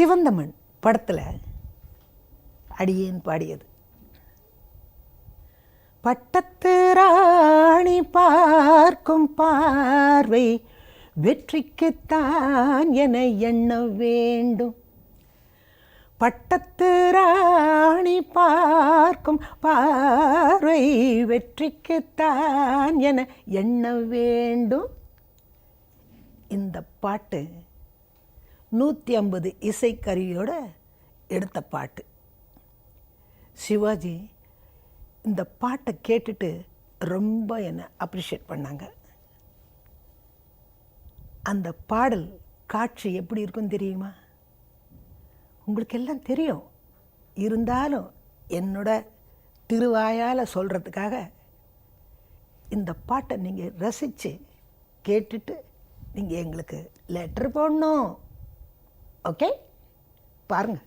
சிவந்தமன் படத்தில் அடியேன் பாடியது. பட்டத்து ராணி பார்க்கும் பார்வை வெற்றிக்குத்தான் என எண்ண வேண்டும். பட்டத்து ராணி பார்க்கும் பார்வை வெற்றிக்குத்தான் என எண்ண வேண்டும். இந்த பாட்டு நூற்றி ஐம்பது இசைக்கருவியோட எடுத்த பாட்டு. சிவாஜி இந்த பாட்டை கேட்டுட்டு ரொம்ப என்னை அப்ரிஷியேட் பண்ணாங்க. அந்த பாடல் காட்சி எப்படி இருக்கும் தெரியுமா? உங்களுக்கு எல்லாம் தெரியும். இருந்தாலும் என்னோட திருவாயால் சொல்கிறதுக்காக இந்த பாட்டை நீங்கள் ரசித்து கேட்டுட்டு நீங்கள் எங்களுக்கு லெட்டர் போடணும். ஓகே? பாருங்கள்